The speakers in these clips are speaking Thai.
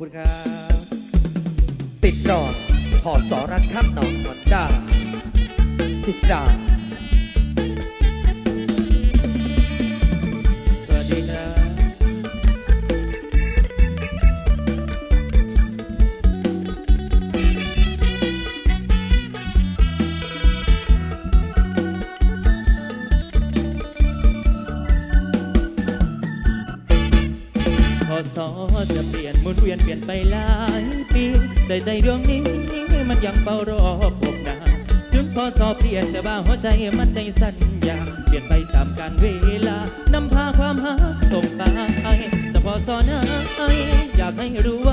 คุณครับ ติดดอกพอสอรักครับน้องมันดาทิสดา สอจะเปลี่ยนหมุนเวียนเปลี่ยนไปหลายปีแต่ใจดวงนี้มันยังเฝ้ารอพบนาถึงพอสอเปลี่ยนแต่ว่าหัวใจมันในสัญญาเปลี่ยนไปตามกาลเวลานำพาความหาส่งไปจะพอสอหน้าอยากให้รู้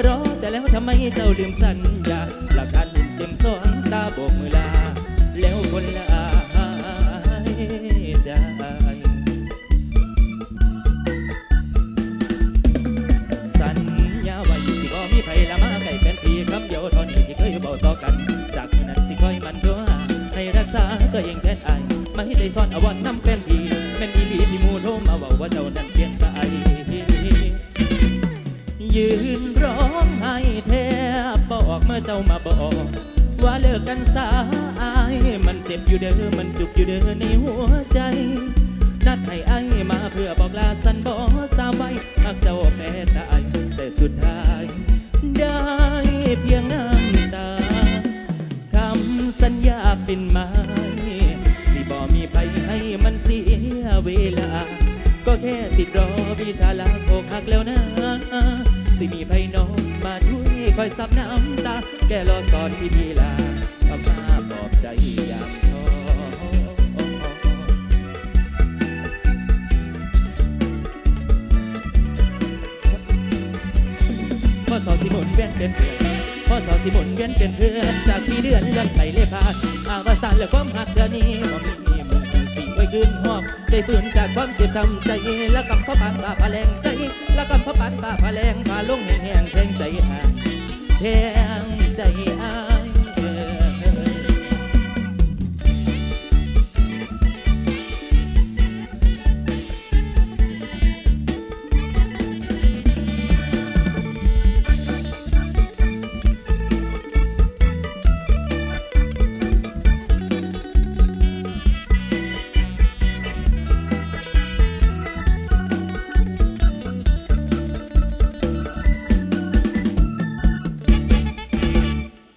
จะรอแต่แล้วทำไมเจ้าลืมสัญญาหลักการลืมเต็มสองตาโบกมือลา แล้วคนละใจสัญญาไว้สิบ่มีไผละมาใกล้เป็นพีคำเดียวเท่านี้ที่เคยบอกต่อกัน จากมื้อนั้นสิคอยมันตัวหาให้รักษาตัวเองแทนอายไม่ให้ใจซ่อนอวันน้ำเป็นพี่แม่นอีหลีที่มูโทมาเว้าว่าเจ้านั้นเปลี่ยนไปยืนรอ เจ้ามาบอกว่าเลิกกันสายมันเจ็บอยู่เด้อมันจุกอยู่เด้อในหัวใจนัดให้ไอ้ายมาเพื่อบอกลาสันบอสาไว้หักเจ้าแพ้ตายแต่สุดท้าย ได้เพียงน้ำตาคำสัญญาเป็นไม้สิบอมีไผให้มันเสียเวลา ก็แค่ติดรอวิชาลาโอกหักแล้วนะ สิมีไผน้องมาช่วยคอยซับน้ำตา แกรอสอนวิธีลาคำมาปลอบใจยามท้อพ่อสอสิมนเวียนเป็นเพื่อนพ่อสอสิมนเวียนเป็นเพื่อนจากที่เดือนเลื่อนไปเลยผ่าอาวสานและความหักเดือนนี้บ่มีมือสิ่งไว้คืนหอบใจฝืนจากความเจ็บช้ำใจและกำพระปานฝ่าพาแรงใจและกำ พระปานฝ่าพาแรงพาลงแห้งแหงแทงใจห่างแทงใจอ่าง